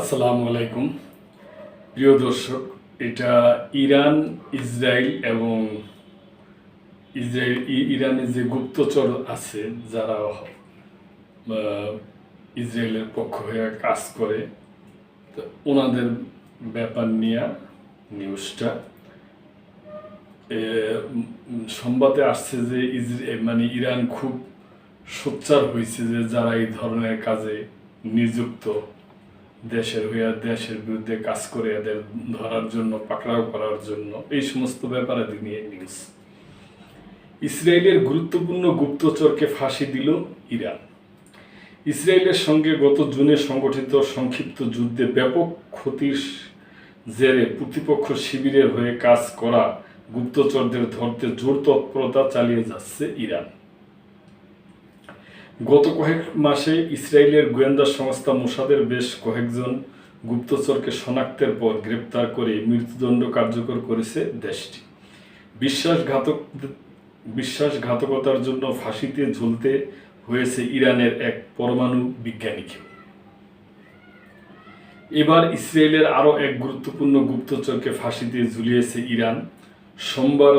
আসসালামু আলাইকুম। প্রিয় দর্শক, এটা ইরান, ইসরায়েল এবং ইসরায়েল ইরানের যে গুপ্তচর আছে, যারা ইসরায়েলের পক্ষ হয়ে কাজ করে, তো ওনাদের ব্যাপার নিয়ে নিউজটা। সংবাদে আসছে যে মানে ইরান খুব সোচ্চার হয়েছে যে যারা এই ধরনের কাজে নিযুক্ত দেশের হইয়া দেশের বিরুদ্ধে কাজ করে এদের ধরার জন্য, পাকড়াও করার জন্য, এই সমস্ত ব্যাপারে নিয়ে নিউজ ইসরায়েলের গুরুত্বপূর্ণ গুপ্তচরকে ফাঁসি দিল ইরান। ইসরায়েলের সঙ্গে গত জুনে সংগঠিত সংক্ষিপ্ত যুদ্ধে ব্যাপক ক্ষতির জেরে প্রতিপক্ষ শিবিরের হয়ে কাজ করা গুপ্তচরদের ধরতে জোর তৎপরতা চালিয়ে যাচ্ছে ইরান। গত কয়েক মাসে ইসরায়েলের গোয়েন্দা সংস্থা মোসাদের বেশ কয়েকজন গুপ্তচরকে শনাক্তের পর গ্রেপ্তার করে মৃত্যুদণ্ড কার্যকর করেছে দেশটি। বিশ্বাসঘাতক বিশ্বাসঘাতকতার জন্য ফাঁসিতে ঝুলতে হয়েছে ইরানের এক পরমাণু বিজ্ঞানীকে এবার ইসরায়েলের আরও এক গুরুত্বপূর্ণ গুপ্তচরকে ফাঁসিতে ঝুলিয়েছে ইরান। সোমবার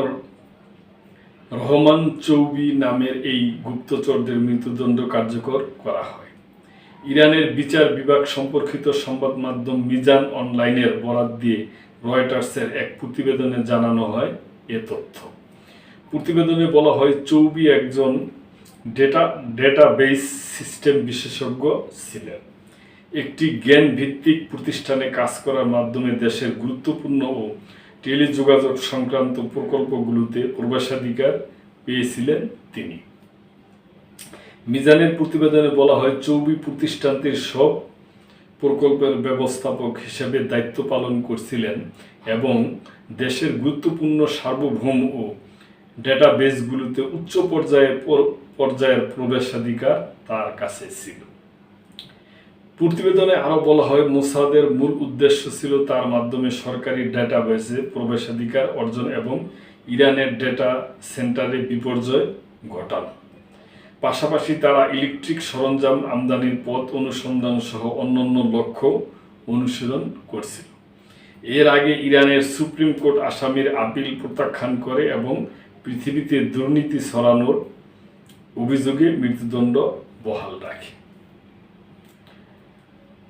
রহমান চৌবি নামের এই গুপ্তচরদের মৃত্যুদণ্ড কার্যকর করা হয়। ইরানের বিচার বিভাগ সম্পর্কিত সংবাদ মাধ্যম মিজান অনলাইনের বরাত দিয়ে রয়টার্সের এক প্রতিবেদনে জানানো হয় এ তথ্য। প্রতিবেদনে বলা হয়, চৌবি একজন ডেটা ডেটাবেস সিস্টেম বিশেষজ্ঞ ছিলেন। একটি জ্ঞান ভিত্তিক প্রতিষ্ঠানে কাজ করার মাধ্যমে দেশের গুরুত্বপূর্ণ ও টেলিযোগাযোগ সংক্রান্ত প্রকল্পগুলোতে প্রবেশাধিকার পেয়েছিলেন তিনি। মিজানের প্রতিবেদনে বলা হয়, চৌবি প্রতিষ্ঠানটির সব প্রকল্পের ব্যবস্থাপক হিসেবে দায়িত্ব পালন করছিলেন এবং দেশের গুরুত্বপূর্ণ সার্বভৌম ও ডেটাবেসগুলোতে উচ্চ পর্যায়ে পর্যায়ের প্রবেশাধিকার তার কাছে ছিল। প্রতিবেদনে আরও বলা হয়, মোসাদের মূল উদ্দেশ্য ছিল তার মাধ্যমে সরকারি ডেটাবেসে প্রবেশাধিকার অর্জন এবং ইরানের ডেটা সেন্টারে বিপর্যয় ঘটানো। পাশাপাশি তারা ইলেকট্রিক সরঞ্জাম আমদানির পথ অনুসন্ধান সহ অন্যান্য লক্ষ্য অনুশীলন করছিল। এর আগে ইরানের সুপ্রিম কোর্ট আসামির আপিল প্রত্যাখ্যান করে এবং পৃথিবীতে দুর্নীতি ছড়ানোর অভিযোগে মৃত্যুদণ্ড বহাল রাখে।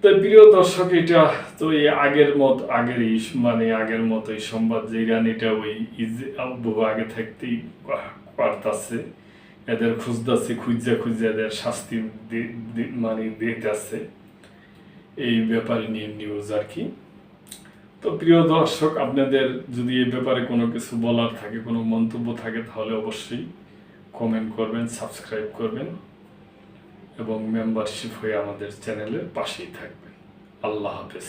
তো প্রিয় দর্শক, এটা তো এই আগের মত, আগের এই মানে আগের মতো এই সংবাদ যে ইরান এটা ওই বহু আগে থাকতেই পারতাছে। এদের খুঁজতেছে, খুঁজে খুঁজে এদের শাস্তি মানে দিতেছে। এই ব্যাপারে নিয়ে নিউজ আর কি। তো প্রিয় দর্শক, আপনাদের যদি এই ব্যাপারে কোনো কিছু বলার থাকে, কোনো মন্তব্য থাকে, তাহলে অবশ্যই কমেন্ট করবেন সাবস্ক্রাইব করবেন। এবং মেম্বারশিপ হয়ে আমাদের চ্যানেলের পাশেই থাকবেন। আল্লাহ হাফেজ।